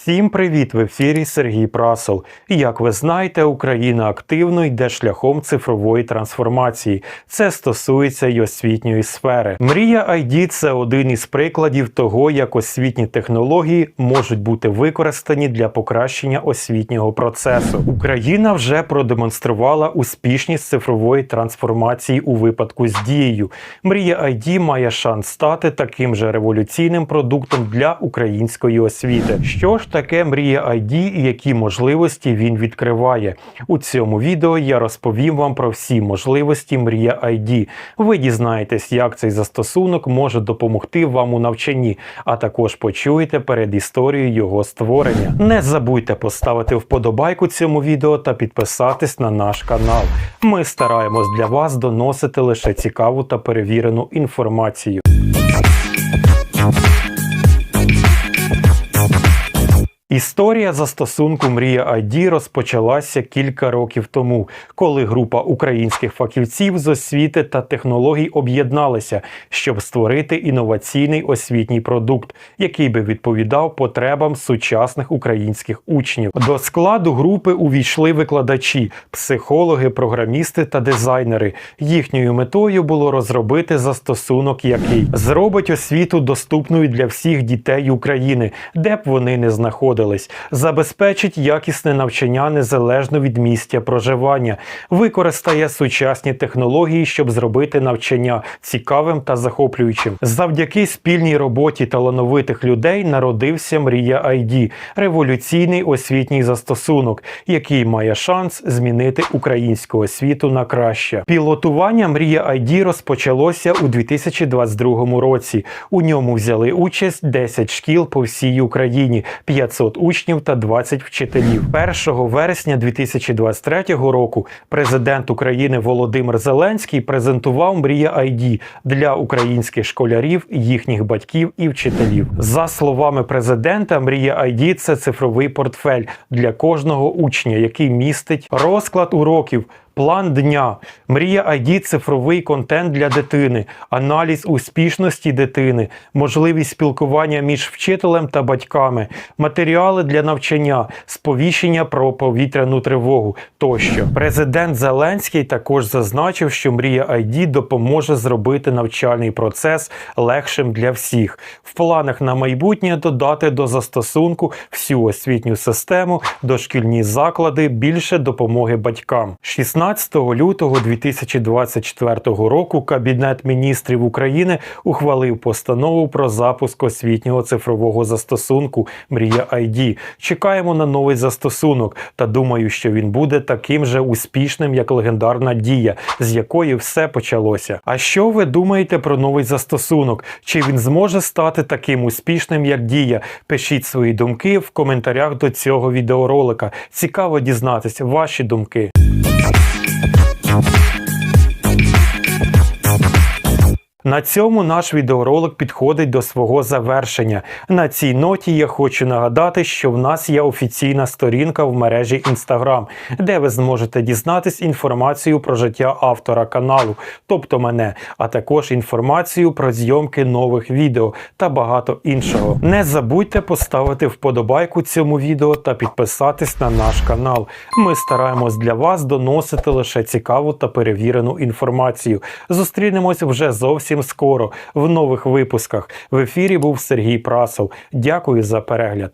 Всім привіт! В ефірі Сергій Прасол. І як ви знаєте, Україна активно йде шляхом цифрової трансформації. Це стосується й освітньої сфери. Мрія ID – це один із прикладів того, як освітні технології можуть бути використані для покращення освітнього процесу. Україна вже продемонструвала успішність цифрової трансформації у випадку з дією. Мрія ID має шанс стати таким же революційним продуктом для української освіти. Що ж таке мрія ID і які можливості він відкриває? У цьому відео я розповім вам про всі можливості мрія ID. Ви дізнаєтесь, як цей застосунок може допомогти вам у навчанні, а також почуєте перед історією його створення. Не забудьте поставити вподобайку цьому відео та підписатись на наш канал. Ми стараємось для вас доносити лише цікаву та перевірену інформацію. Історія застосунку Мрія ID розпочалася кілька років тому, коли група українських фахівців з освіти та технологій об'єдналися, щоб створити інноваційний освітній продукт, який би відповідав потребам сучасних українських учнів. До складу групи увійшли викладачі, психологи, програмісти та дизайнери. Їхньою метою було розробити застосунок, який зробить освіту доступною для всіх дітей України, де б вони не знаходились, забезпечить якісне навчання незалежно від місця проживання, використає сучасні технології, щоб зробити навчання цікавим та захоплюючим. Завдяки спільній роботі талановитих людей народився Мрія ID – революційний освітній застосунок, який має шанс змінити українську освіту на краще. Пілотування Мрія ID розпочалося у 2022 році. У ньому взяли участь 10 шкіл по всій Україні, 500 учнів та 20 вчителів. 1 вересня 2023 року президент України Володимир Зеленський презентував Мрія ID для українських школярів, їхніх батьків і вчителів. За словами президента, Мрія ID – це цифровий портфель для кожного учня, який містить розклад уроків. План дня, мрія ID – цифровий контент для дитини, аналіз успішності дитини, можливість спілкування між вчителем та батьками, матеріали для навчання, сповіщення про повітряну тривогу тощо. Президент Зеленський також зазначив, що мрія ID допоможе зробити навчальний процес легшим для всіх. В планах на майбутнє додати до застосунку всю освітню систему, дошкільні заклади, більше допомоги батькам. 16 лютого 2024 року Кабінет міністрів України ухвалив постанову про запуск освітнього цифрового застосунку Мрія ID. Чекаємо на новий застосунок та думаю, що він буде таким же успішним, як легендарна дія, з якої все почалося. А що ви думаєте про новий застосунок? Чи він зможе стати таким успішним, як дія? Пишіть свої думки в коментарях до цього відеоролика. Цікаво дізнатися ваші думки. Bye. На цьому наш відеоролик підходить до свого завершення. На цій ноті я хочу нагадати, що в нас є офіційна сторінка в мережі Instagram, де ви зможете дізнатись інформацію про життя автора каналу, тобто мене, а також інформацію про зйомки нових відео та багато іншого. Не забудьте поставити вподобайку цьому відео та підписатись на наш канал. Ми стараємось для вас доносити лише цікаву та перевірену інформацію. Зустрінемось вже зовсім скоро в нових випусках. В ефірі був Сергій Прасов. Дякую за перегляд.